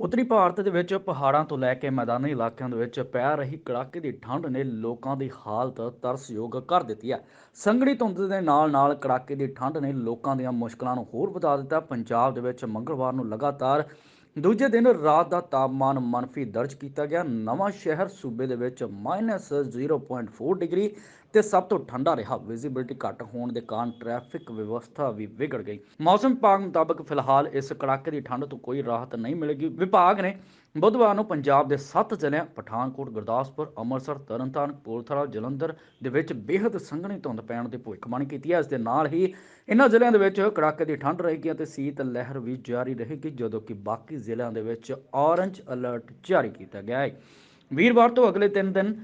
ਉੱਤਰੀ ਭਾਰਤ ਦੇ ਵਿੱਚ ਪਹਾੜਾਂ ਤੋਂ ਲੈ ਕੇ ਮੈਦਾਨੀ ਇਲਾਕਿਆਂ ਦੇ ਵਿੱਚ ਪੈ ਰਹੀ ਕੜਾਕੇ ਦੀ ਠੰਡ ਨੇ ਲੋਕਾਂ ਦੀ ਹਾਲਤ ਤਰਸਯੋਗ ਕਰ ਦਿੱਤੀ ਹੈ। ਸੰਘਣੀ ਧੁੰਦ ਦੇ ਨਾਲ ਨਾਲ ਕੜਾਕੇ ਦੀ ਠੰਡ ਨੇ ਲੋਕਾਂ ਦੀਆਂ ਮੁਸ਼ਕਲਾਂ ਨੂੰ ਹੋਰ ਵਧਾ ਦਿੱਤਾ। ਪੰਜਾਬ ਦੇ ਵਿੱਚ ਮੰਗਲਵਾਰ ਨੂੰ ਲਗਾਤਾਰ ਦੂਜੇ ਦਿਨ ਰਾਤ ਦਾ ਤਾਪਮਾਨ ਮੰਫੀ ਦਰਜ ਕੀਤਾ ਗਿਆ। ਨਵਾਂ ਸ਼ਹਿਰ ਸੂਬੇ ਦੇ ਵਿੱਚ -0.4 ਡਿਗਰੀ ਤੇ ਸਭ ਤੋਂ ਠੰਡਾ ਰਿਹਾ। ਵਿਜ਼ਿਬਿਲਟੀ ਘੱਟ ਹੋਣ ਦੇ ਕਾਰਨ ਟ੍ਰੈਫਿਕ ਵਿਵਸਥਾ ਵੀ ਵਿਗੜ ਗਈ। ਮੌਸਮ ਵਿਭਾਗ ਮੁਤਾਬਕ ਫਿਲਹਾਲ ਇਸ ਕੜਾਕੇ ਦੀ ਠੰਡ ਤੋਂ ਕੋਈ ਰਾਹਤ ਨਹੀਂ ਮਿਲੇਗੀ। ਵਿਭਾਗ ਨੇ ਬੁੱਧਵਾਰ ਨੂੰ ਪੰਜਾਬ ਦੇ 7 ਜ਼ਿਲ੍ਹਿਆਂ, ਪਠਾਨਕੋਟ, ਗੁਰਦਾਸਪੁਰ, ਅੰਮ੍ਰਿਤਸਰ, ਤਰਨਤਾਰਨ, ਕਪੂਰਥਲਾ, ਜਲੰਧਰ ਦੇ ਵਿੱਚ ਬੇਹੱਦ ਸੰਘਣੀ ਧੁੰਦ ਪੈਣ ਦੀ ਭਵਿੱਖਬਾਣੀ ਕੀਤੀ ਹੈ। ਇਸ ਦੇ ਨਾਲ ਹੀ ਇਨ੍ਹਾਂ ਜ਼ਿਲ੍ਹਿਆਂ ਦੇ ਵਿੱਚ ਕੜਾਕੇ ਦੀ ਠੰਡ ਰਹੇਗੀ ਅਤੇ ਸੀਤ ਲਹਿਰ ਵੀ ਜਾਰੀ ਰਹੇਗੀ, ਜਦੋਂ ਕਿ ਬਾਕੀ ਜ਼ਿਲ੍ਹਿਆਂ ਦੇ ਵਿੱਚ ਔਰੰਜ ਅਲਰਟ ਜਾਰੀ ਕੀਤਾ ਗਿਆ ਹੈ। ਵੀਰਵਾਰ ਤੋਂ ਅਗਲੇ 3 ਦਿਨ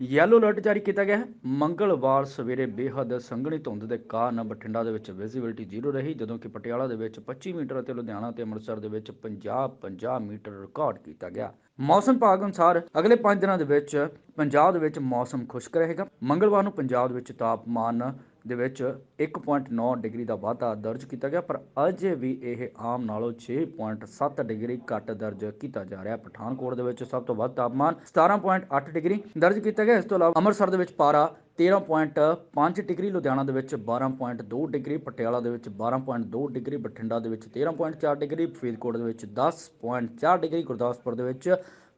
ਯੈਲੋ ਅਲਰਟ ਜਾਰੀ ਕੀਤਾ ਗਿਆ ਹੈ। ਮੰਗਲਵਾਰ ਸਵੇਰੇ ਬੇਹੱਦ ਸੰਘਣੀ ਧੁੰਦ ਦੇ ਕਾਰਨ ਬਠਿੰਡਾ ਦੇ ਵਿੱਚ ਵਿਜ਼ਿਬਿਲਟੀ ਜ਼ੀਰੋ ਰਹੀ, ਜਦੋਂ ਕਿ ਪਟਿਆਲਾ ਦੇ ਵਿੱਚ 25 ਮੀਟਰ ਅਤੇ ਲੁਧਿਆਣਾ ਤੇ ਅੰਮ੍ਰਿਤਸਰ ਦੇ ਵਿੱਚ 50 50 ਮੀਟਰ ਰਿਕਾਰਡ ਕੀਤਾ ਗਿਆ। ਮੌਸਮ ਵਿਭਾਗ ਅਨੁਸਾਰ ਅਗਲੇ 5 ਦਿਨਾਂ ਦੇ ਵਿੱਚ ਪੰਜਾਬ ਦੇ ਵਿੱਚ ਮੌਸਮ ਖੁਸ਼ਕ ਰਹੇਗਾ। ਮੰਗਲਵਾਰ ਨੂੰ ਪੰਜਾਬ ਦੇ ਵਿੱਚ ਤਾਪਮਾਨ ਦੇ ਵਿੱਚ 1.9 ਡਿਗਰੀ ਦਾ ਵਾਧਾ ਦਰਜ ਕੀਤਾ ਗਿਆ, ਪਰ ਅਜੇ ਵੀ ਇਹ ਆਮ ਨਾਲੋਂ 6.7 ਡਿਗਰੀ ਘੱਟ ਦਰਜ ਕੀਤਾ ਜਾ ਰਿਹਾ। ਪਠਾਨਕੋਟ ਦੇ ਵਿੱਚ ਸਭ ਤੋਂ ਵੱਧ ਤਾਪਮਾਨ 17.8 ਡਿਗਰੀ ਦਰਜ ਕੀਤਾ ਗਿਆ। ਇਸ ਤੋਂ ਇਲਾਵਾ ਅੰਮ੍ਰਿਤਸਰ ਦੇ ਵਿੱਚ ਪਾਰਾ 13.5 ਡਿਗਰੀ, ਲੁਧਿਆਣਾ ਦੇ ਵਿੱਚ 12.2 ਡਿਗਰੀ, ਪਟਿਆਲਾ ਦੇ ਵਿੱਚ 12.2 ਡਿਗਰੀ, ਬਠਿੰਡਾ ਦੇ ਵਿੱਚ 13.4 ਡਿਗਰੀ, ਫਰੀਦਕੋਟ ਦੇ ਵਿੱਚ 10.4 ਡਿਗਰੀ, ਗੁਰਦਾਸਪੁਰ ਦੇ ਵਿੱਚ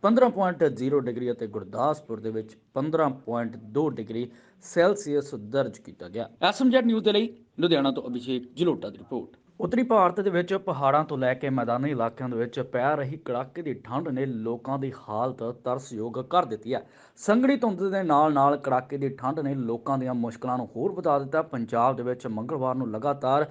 15.0 ਡਿਗਰੀ ਅਤੇ ਗੁਰਦਾਸਪੁਰ ਦੇ ਵਿੱਚ 15.2 ਡਿਗਰੀ ਸੈਲਸੀਅਸ ਦਰਜ ਕੀਤਾ ਗਿਆ। ਐਸਐਮਜੈਡ ਨਿਊਜ਼ ਦੇ ਲਈ ਲੁਧਿਆਣਾ ਤੋਂ ਅਭਿਸ਼ੇਕ ਜਲੋਟਾ ਦੀ ਰਿਪੋਰਟ। ਉੱਤਰੀ ਭਾਰਤ ਦੇ ਵਿੱਚ ਪਹਾੜਾਂ ਤੋਂ ਲੈ ਕੇ ਮੈਦਾਨੀ ਇਲਾਕਿਆਂ ਦੇ ਵਿੱਚ ਪੈ ਰਹੀ ਕੜਾਕੇ ਦੀ ਠੰਡ ਨੇ ਲੋਕਾਂ ਦੀ ਹਾਲਤ ਤਰਸਯੋਗ ਕਰ ਦਿੱਤੀ ਹੈ। ਸੰਘਣੀ ਧੁੰਦ ਦੇ ਨਾਲ ਨਾਲ ਕੜਾਕੇ ਦੀ ਠੰਡ ਨੇ ਲੋਕਾਂ ਦੀਆਂ ਮੁਸ਼ਕਲਾਂ ਨੂੰ ਹੋਰ ਵਧਾ ਦਿੱਤਾ। ਪੰਜਾਬ ਦੇ ਵਿੱਚ ਮੰਗਲਵਾਰ ਨੂੰ ਲਗਾਤਾਰ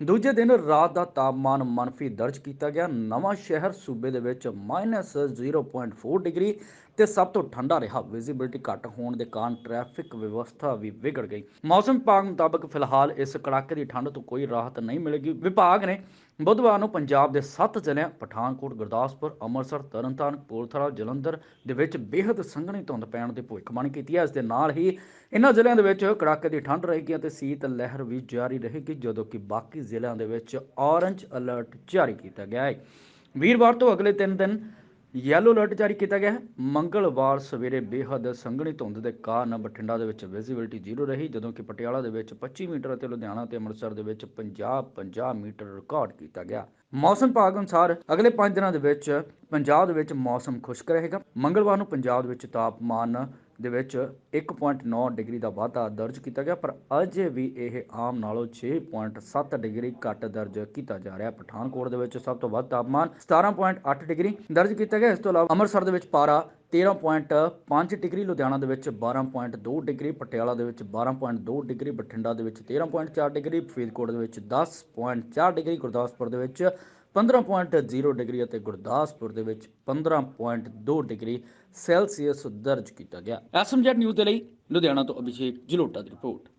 ਦੂਜੇ ਦਿਨ ਰਾਤ ਦਾ ਤਾਪਮਾਨ ਮੰਫੀ ਦਰਜ ਕੀਤਾ ਗਿਆ। ਨਵਾਂ ਸ਼ਹਿਰ ਸੂਬੇ ਦੇ ਵਿੱਚ -0.4 ਡਿਗਰੀ ਤੇ ਸਭ ਤੋਂ ਠੰਡਾ ਰਿਹਾ। ਵਿਜ਼ਿਬਿਲਟੀ ਘੱਟ ਹੋਣ ਦੇ ਕਾਰਨ ਟ੍ਰੈਫਿਕ ਵਿਵਸਥਾ ਵੀ ਵਿਗੜ ਗਈ। ਮੌਸਮ ਵਿਭਾਗ ਮੁਤਾਬਕ ਫਿਲਹਾਲ ਇਸ ਕੜਾਕੇ ਦੀ ਠੰਡ ਤੋਂ ਕੋਈ ਰਾਹਤ ਨਹੀਂ ਮਿਲੇਗੀ। ਵਿਭਾਗ ਨੇ ਬੁੱਧਵਾਰ ਨੂੰ ਪੰਜਾਬ ਦੇ 7 ਜ਼ਿਲ੍ਹਿਆਂ, ਪਠਾਨਕੋਟ, ਗੁਰਦਾਸਪੁਰ, ਅੰਮ੍ਰਿਤਸਰ, ਤਰਨਤਾਰਨ ਕਪੂਰਥਲਾ ਜਲੰਧਰ ਦੇ ਵਿੱਚ ਬੇਹੱਦ ਸੰਘਣੀ ਧੁੰਦ ਪੈਣ ਦੀ ਭਵਿੱਖਬਾਣੀ ਕੀਤੀ ਹੈ। ਇਸ ਦੇ ਨਾਲ ਹੀ ਇਨ੍ਹਾਂ ਜ਼ਿਲ੍ਹਿਆਂ ਦੇ ਵਿੱਚ ਕੜਾਕੇ ਦੀ ਠੰਡ ਰਹੇਗੀ ਅਤੇ ਸੀਤ ਲਹਿਰ ਵੀ ਜਾਰੀ ਰਹੇਗੀ, ਜਦੋਂ ਕਿ ਬਾਕੀ ਜ਼ਿਲ੍ਹਿਆਂ ਦੇ ਵਿੱਚ ਔਰੰਜ ਅਲਰਟ ਜਾਰੀ ਕੀਤਾ ਗਿਆ ਹੈ। ਵੀਰਵਾਰ ਤੋਂ ਅਗਲੇ 3 ਦਿਨ ਯੈਲੋ ਅਲਰਟ ਜਾਰੀ ਕੀਤਾ ਗਿਆ ਹੈ। ਮੰਗਲਵਾਰ ਸਵੇਰੇ ਬੇਹੱਦ ਸੰਘਣੀ ਧੁੰਦ ਦੇ ਕਾਰਨ ਬਠਿੰਡਾ ਦੇ ਵਿੱਚ ਵਿਜ਼ਿਬਿਲਟੀ ਜ਼ੀਰੋ ਰਹੀ, ਜਦੋਂ ਕਿ ਪਟਿਆਲਾ ਦੇ ਵਿੱਚ 25 ਮੀਟਰ ਅਤੇ ਲੁਧਿਆਣਾ ਤੇ ਅੰਮ੍ਰਿਤਸਰ ਦੇ ਵਿੱਚ 50 50 ਮੀਟਰ ਰਿਕਾਰਡ ਕੀਤਾ ਗਿਆ। ਮੌਸਮ ਵਿਭਾਗ ਅਨੁਸਾਰ ਅਗਲੇ 5 ਦਿਨਾਂ ਦੇ ਵਿੱਚ ਪੰਜਾਬ ਦੇ ਵਿੱਚ ਮੌਸਮ ਖੁਸ਼ਕ ਰਹੇਗਾ। ਮੰਗਲਵਾਰ ਨੂੰ ਪੰਜਾਬ ਦੇ ਵਿੱਚ ਤਾਪਮਾਨ ਦੇ ਵਿੱਚ 1.9 ਡਿਗਰੀ ਦਾ ਵਾਧਾ ਦਰਜ ਕੀਤਾ ਗਿਆ, ਪਰ ਅਜੇ ਵੀ ਇਹ ਆਮ ਨਾਲੋਂ 6.7 ਡਿਗਰੀ ਘੱਟ ਦਰਜ ਕੀਤਾ ਜਾ ਰਿਹਾ। ਪਠਾਨਕੋਟ ਦੇ ਵਿੱਚ ਸਭ ਤੋਂ ਵੱਧ ਤਾਪਮਾਨ 17.8 ਡਿਗਰੀ ਦਰਜ ਕੀਤਾ ਗਿਆ। ਇਸ ਤੋਂ ਇਲਾਵਾ ਅੰਮ੍ਰਿਤਸਰ ਦੇ ਵਿੱਚ ਪਾਰਾ 13.5 ਡਿਗਰੀ, ਲੁਧਿਆਣਾ ਦੇ ਵਿੱਚ 12.2 ਡਿਗਰੀ, ਪਟਿਆਲਾ ਦੇ ਵਿੱਚ 12.2 ਡਿਗਰੀ, ਬਠਿੰਡਾ ਦੇ ਵਿੱਚ 13.4 ਡਿਗਰੀ, ਫਰੀਦਕੋਟ ਦੇ ਵਿੱਚ 10.4 ਡਿਗਰੀ, ਗੁਰਦਾਸਪੁਰ ਦੇ ਵਿੱਚ 15.0 ਡਿਗਰੀ ਅਤੇ ਗੁਰਦਾਸਪੁਰ ਦੇ ਵਿੱਚ 15.2 ਡਿਗਰੀ ਸੈਲਸੀਅਸ ਦਰਜ ਕੀਤਾ ਗਿਆ। ਐਸਐਮਜੈਡ ਨਿਊਜ਼ ਦੇ ਲਈ ਲੁਧਿਆਣਾ ਤੋਂ ਅਭਿਸ਼ੇਕ ਜਲੋਟਾ ਦੀ ਰਿਪੋਰਟ।